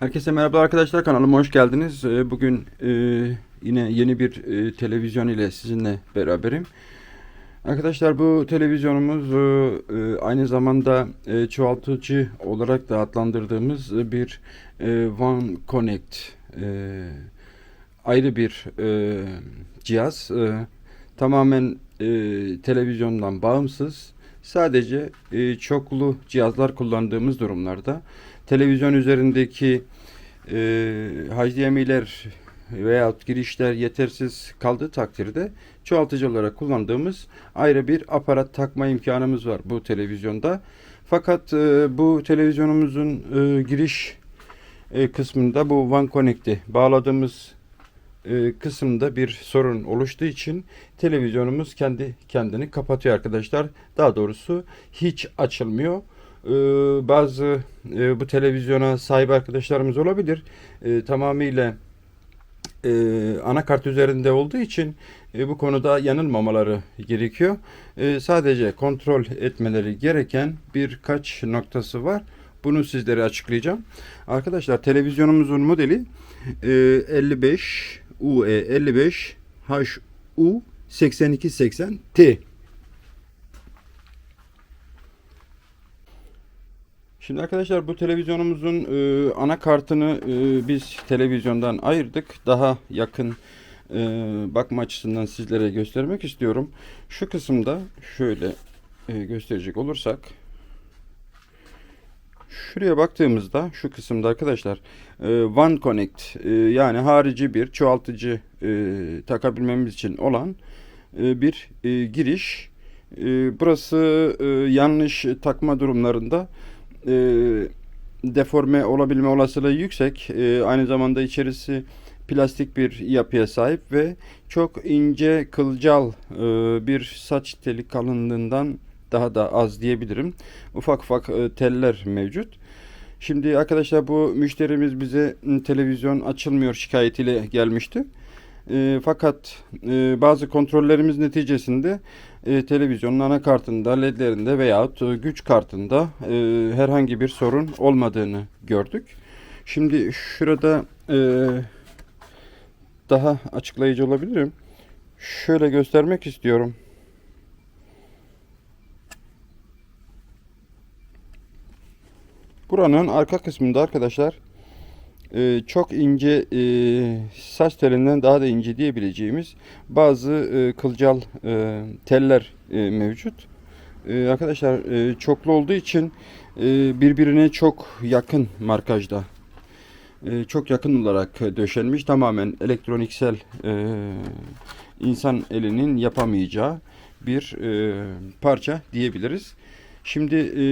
Herkese merhaba arkadaşlar kanalıma hoş geldiniz. Ee, Bugün e, yine yeni bir e, televizyon ile sizinle beraberim. Arkadaşlar bu televizyonumuz e, aynı zamanda çoğaltıcı olarak da adlandırdığımız bir One Connect ayrı bir cihaz. Tamamen televizyondan bağımsız. Sadece çoklu cihazlar kullandığımız durumlarda televizyon üzerindeki e, HDMI'ler veyahut girişler yetersiz kaldığı takdirde çoğaltıcı olarak kullandığımız ayrı bir aparat takma imkanımız var bu televizyonda. Fakat e, bu televizyonumuzun e, giriş e, kısmında bu One Connect'i bağladığımız e, kısımda bir sorun oluştuğu için televizyonumuz kendi kendini kapatıyor arkadaşlar. Daha doğrusu hiç açılmıyor. Ee, bazı e, bu televizyona sahip arkadaşlarımız olabilir. E, tamamıyla e, anakart üzerinde olduğu için e, bu konuda yanılmamaları gerekiyor. E, sadece kontrol etmeleri gereken birkaç noktası var. Bunu sizlere açıklayacağım. Arkadaşlar televizyonumuzun modeli e, 55 UE 55 HU 8280 Şimdi arkadaşlar bu televizyonumuzun e, anakartını e, biz televizyondan ayırdık. Daha yakın e, bakma açısından sizlere göstermek istiyorum. Şu kısımda şöyle e, gösterecek olursak Şuraya baktığımızda şu kısımda arkadaşlar e, One Connect e, yani harici bir çoğaltıcı e, takabilmemiz için olan e, bir e, giriş. E, burası e, yanlış takma durumlarında e, deforme olabilme olasılığı yüksek. E, aynı zamanda içerisi plastik bir yapıya sahip ve çok ince kılcal e, bir saç teli kalınlığından daha da az diyebilirim. Ufak ufak e, teller mevcut. Şimdi arkadaşlar bu müşterimiz bize m, televizyon açılmıyor şikayetiyle gelmişti. E, fakat e, bazı kontrollerimiz neticesinde e, televizyonun anakartında, ledlerinde veyahut e, güç kartında e, herhangi bir sorun olmadığını gördük. Şimdi şurada e, daha açıklayıcı olabilirim. Şöyle göstermek istiyorum. Buranın arka kısmında arkadaşlar e, çok ince e, saç telinden daha da ince diyebileceğimiz bazı e, kılcal e, teller e, mevcut. E, arkadaşlar e, çoklu olduğu için e, birbirine çok yakın markajda e, çok yakın olarak döşenmiş tamamen elektroniksel e, insan elinin yapamayacağı bir e, parça diyebiliriz. Şimdi e,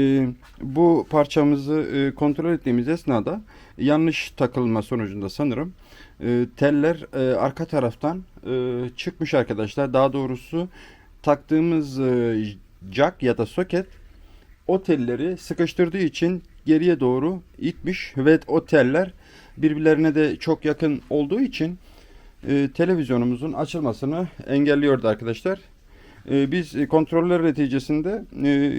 bu parçamızı e, kontrol ettiğimiz esnada yanlış takılma sonucunda sanırım e, teller e, arka taraftan e, çıkmış arkadaşlar. Daha doğrusu taktığımız e, jack ya da soket o telleri sıkıştırdığı için geriye doğru itmiş ve o teller birbirlerine de çok yakın olduğu için e, televizyonumuzun açılmasını engelliyordu arkadaşlar. E, biz kontroller neticesinde e,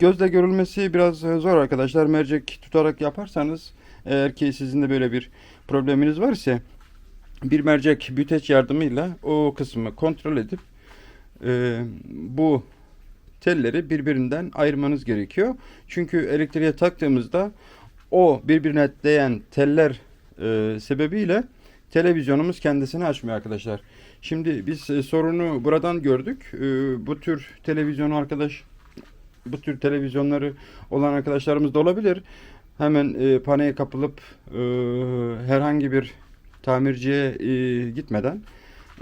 gözle görülmesi biraz zor arkadaşlar. Mercek tutarak yaparsanız eğer ki sizin de böyle bir probleminiz var ise bir mercek büteç yardımıyla o kısmı kontrol edip e, bu telleri birbirinden ayırmanız gerekiyor. Çünkü elektriğe taktığımızda o birbirine değen teller e, sebebiyle televizyonumuz kendisini açmıyor arkadaşlar. Şimdi biz e, sorunu buradan gördük. E, bu tür televizyonu arkadaş bu tür televizyonları olan arkadaşlarımız da olabilir. Hemen e, paniğe kapılıp e, herhangi bir tamirciye e, gitmeden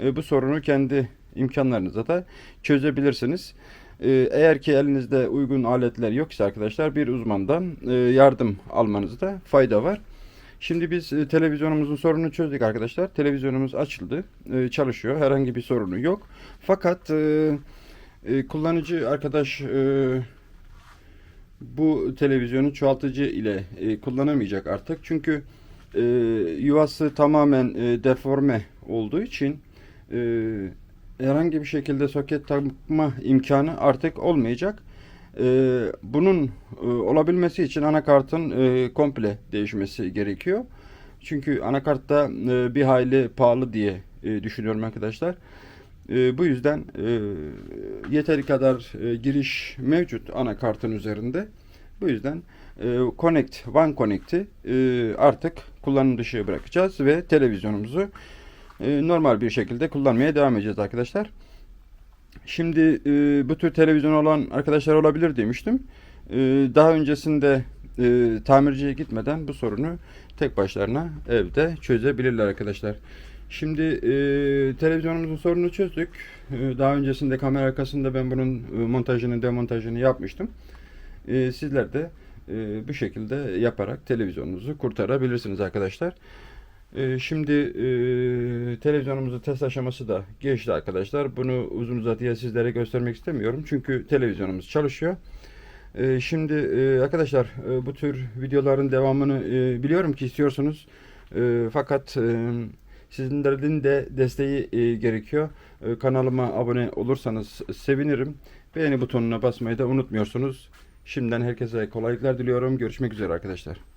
e, bu sorunu kendi imkanlarınızla da çözebilirsiniz. E, eğer ki elinizde uygun aletler yoksa arkadaşlar bir uzmandan e, yardım almanızda fayda var. Şimdi biz e, televizyonumuzun sorununu çözdük arkadaşlar. Televizyonumuz açıldı, e, çalışıyor. Herhangi bir sorunu yok. Fakat e, e, kullanıcı arkadaş e, bu televizyonu çoğaltıcı ile e, kullanamayacak artık. Çünkü e, yuvası tamamen e, deforme olduğu için e, herhangi bir şekilde soket takma imkanı artık olmayacak. E, bunun e, olabilmesi için anakartın e, komple değişmesi gerekiyor. Çünkü anakartta e, bir hayli pahalı diye e, düşünüyorum arkadaşlar. E, bu yüzden e, yeteri kadar e, giriş mevcut anakartın üzerinde. Bu yüzden e, Connect, One Connect'i e, artık kullanım dışı bırakacağız ve televizyonumuzu e, normal bir şekilde kullanmaya devam edeceğiz arkadaşlar. Şimdi e, bu tür televizyon olan arkadaşlar olabilir demiştim. E, daha öncesinde e, tamirciye gitmeden bu sorunu tek başlarına evde çözebilirler arkadaşlar. Şimdi e, televizyonumuzun sorununu çözdük. E, daha öncesinde kamera arkasında ben bunun e, montajını demontajını yapmıştım. E, sizler de e, bu şekilde yaparak televizyonunuzu kurtarabilirsiniz arkadaşlar. E, şimdi e, televizyonumuzun test aşaması da geçti arkadaşlar. Bunu uzun uzadıya sizlere göstermek istemiyorum. Çünkü televizyonumuz çalışıyor. E, şimdi e, arkadaşlar e, bu tür videoların devamını e, biliyorum ki istiyorsunuz. E, fakat e, sizlerin de desteği e, gerekiyor. E, kanalıma abone olursanız sevinirim. Beğeni butonuna basmayı da unutmuyorsunuz. Şimdiden herkese kolaylıklar diliyorum. Görüşmek üzere arkadaşlar.